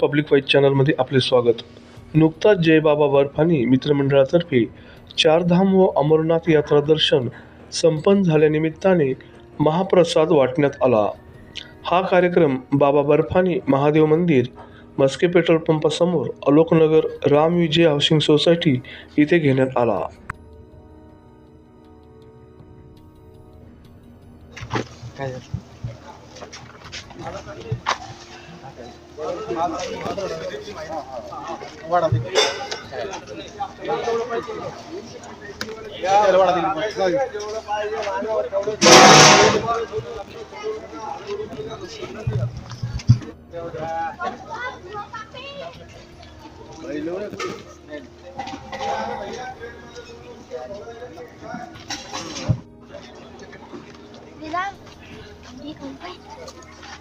Public wise चॅनलमध्ये आपले स्वागत. नुकताच जयबाबा बर्फानी मित्रमंडळातर्फे चारधाम व अमरनाथ यात्रा दर्शन संपन्न झाल्यानिमित्ताने महाप्रसाद वाटण्यात आला. हा कार्यक्रम बाबा बर्फानी महादेव मंदिर मस्के पेट्रोल पंपासमोर अलोकनगर राम विजय हाऊसिंग सोसायटी इथे घेण्यात आला. Ahí lo voy.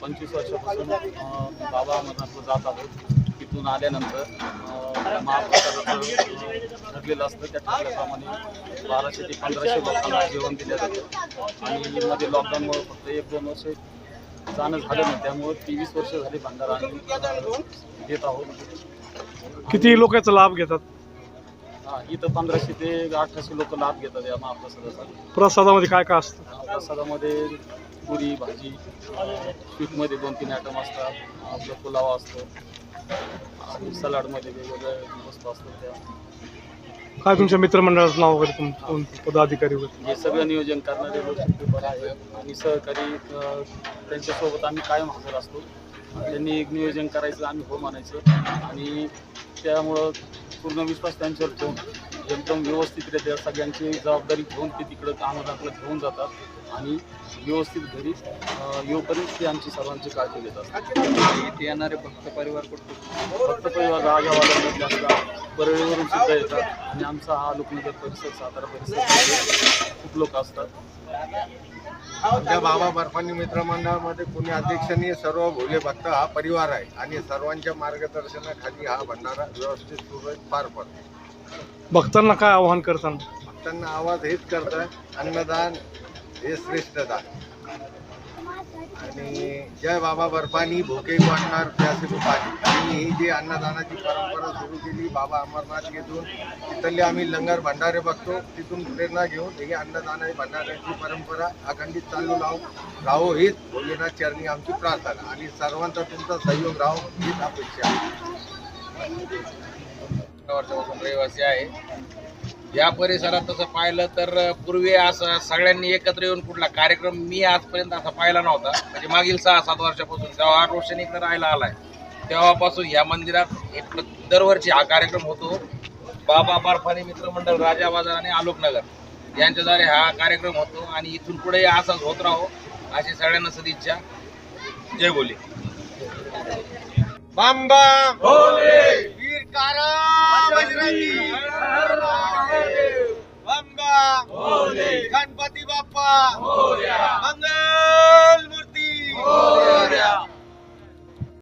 पंचवीस वर्षापासून बाबा अमरनाथला जात आहोत. तिथून आल्यानंतर महाप्रसादाचं ठरलेलं असतं. त्या ठरल्याप्रमाणे बाराशे ते पंधराशे लोकांना जेवण दिलं जातं. आणि मध्ये लॉकडाऊनमुळे फक्त एक दोन वर्ष जाणं झालं नाही. त्यामुळे तेवीस वर्ष झाली भंडारा आम्ही देत आहोत. किती लोक याचा लाभ घेतात? हा, इथं पंधराशे ते अठराशे लोक लाभ घेतात या महाप्रसादाचा. प्रसादामध्ये काय काय असतं? प्रसादामध्ये पुरी भाजी स्वीटमध्ये दोन तीन आयटम असतात. आपलं पुलावा असतो. आणि सलाडमध्ये वेगवेगळ्या वस्तू असतात त्या. काय तुमच्या मित्रमंडळाचं नाव वगैरे तुम पदाधिकारी वगैरे? हे सगळं नियोजन करणारे लोक आहे आणि सहकारी त्यांच्यासोबत आम्ही कायम हजर असतो. त्यांनी एक नियोजन करायचं आम्ही हो म्हणायचं आणि त्यामुळं पूर्ण विश्वास त्यांच्यावर ठेवून एकदम व्यवस्थितरित्या सगळ्यांची जबाबदारी घेऊन ते तिकडं अनाथातलं घेऊन जातात. आणि व्यवस्थित घरी येऊपर्यंत ते आमची सर्वांची काळजी घेतात. इथे येणारे भक्त परिवार कुठे भक्त परिवार राजावाड्यामधले असतात परळीवरून सुद्धा येतात. आणि आमचा हा लोकनगर परिसर सातारा परिसर खूप लोक असतात. आमच्या बाबा बर्फानी मित्रमंडळामध्ये पुणे अध्यक्षांनी सर्व भोले भक्त हा परिवार आहे. आणि सर्वांच्या मार्गदर्शनाखाली हा भंडारा व्यवस्थित सुरळीत पार पडतो. भक्तांना काय आवाहन करताना भक्तांना आवाज हेच करतं अन्नदान हे श्रेष्ठ दान आणि जय बाबा बर्फानी भोके वाटणार त्याचे पाणी आणि ही जी अन्नदानाची परंपरा सुरू केली बाबा अमरनाथ घेतून तिथले आम्ही लंगर भंडारे बघतो तिथून प्रेरणा घेऊन ही अन्नदानाची भंडाऱ्याची परंपरा अखंडित चालू लावू राहो हीच भोलेनाथ चरणी आमची प्रार्थना. आणि सर्वांचा तुमचा सहयोग राहो हीच अपेक्षा आहे. वर्षापासून रहिवासी आहे. या परिसरात तसं पाहिलं तर पूर्वी असं सगळ्यांनी एकत्र येऊन कुठला कार्यक्रम मी आजपर्यंत असा पाहिला नव्हता. म्हणजे मागील सहा सात वर्षापासून तेव्हा आठ वर्षांनी इकडे राहायला आलाय तेव्हापासून या मंदिरात एक दरवर्षी हा कार्यक्रम होतो. बाबा बारफानी मित्रमंडळ राजा बाजार आणि आलोकनगर यांच्याद्वारे हा कार्यक्रम होतो आणि इथून पुढे असाच होत राहो अशी सगळ्यांना सदिच्छा. जय बोले. बम बम बम बम गणपती बाप्पा।